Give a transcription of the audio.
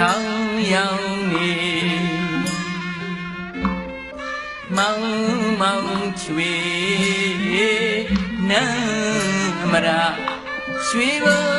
ထောင်ရောင်နေမောင်မောင်ချွေနမ်းအမရာရွှေဘု